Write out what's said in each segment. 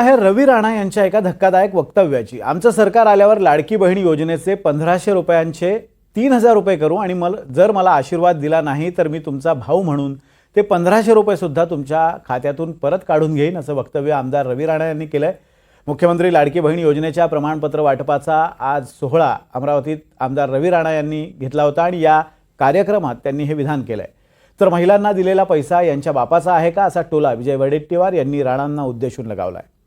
आहे रवी राणा यांच्या एका धक्कादायक वक्तव्याची. आमचं सरकार आल्यावर लाडकी बहीण योजनेचे पंधराशे रुपयांचे तीन हजार रुपये करू आणि मल जर मला आशीर्वाद दिला नाही तर मी तुमचा भाऊ म्हणून ते पंधराशे रुपयेसुद्धा तुमच्या खात्यातून परत काढून घेईन असं वक्तव्य आमदार रवी राणा यांनी आहे मुख्यमंत्री लाडकी बहीण योजनेच्या प्रमाणपत्र वाटपाचा आज सोहळा अमरावतीत आमदार रवी राणा यांनी घेतला होता आणि या कार्यक्रमात त्यांनी हे विधान केलं आहे तर महिलांना दिलेला पैसा यांच्या बापाचा आहे का असा टोला विजय वडेट्टीवार यांनी राणांना उद्देशून लगावला आहे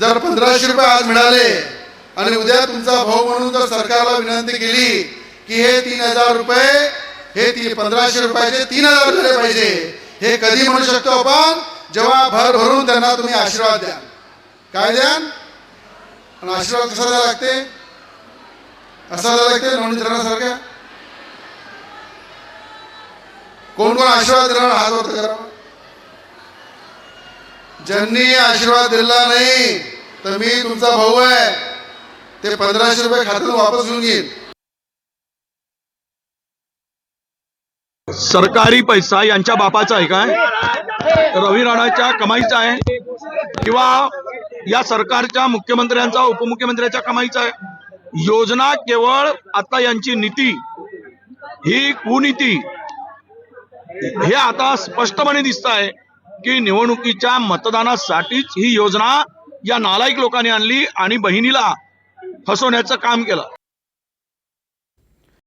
जर पंधराशे रुपये आज मिळाले आणि उद्या तुमचा भाऊ म्हणून जर सरकारला विनंती केली की हे तीन हजार रुपये हे ती पंधराशे रुपयाचे तीन हजार झाले पाहिजे. हे कधी म्हणू शकतो आपण? जेव्हा भर भरून त्यांना तुम्ही आशीर्वाद द्या. काय द्यान आणि आशीर्वाद कसा द्यायला लागते? असा द्यायला लागते नोंदणी कोण कोण आशीर्वाद देणार? हात होता करा ज्यांनी आशीर्वाद दिला नाही तर मी तुमचा भाऊ आहे. ते पंधराशे रुपये खात्यातून वापस घेऊन घेईन सरकारी पैसा यांच्या बापाचा आहे काय? रवी राणाच्या कमाईचा आहे? किंवा या सरकारच्या मुख्यमंत्र्यांचा उपमुख्यमंत्र्यांच्या कमाईचा आहे? योजना केवळ आता यांची नीती ही कुनीती हे आता स्पष्टपणे दिसत आहे की निवडणुकीच्या मतदानासाठीच ही योजना या नालायक लोकांनी आणली आणि बहिणीला फसवण्याचं काम केलं.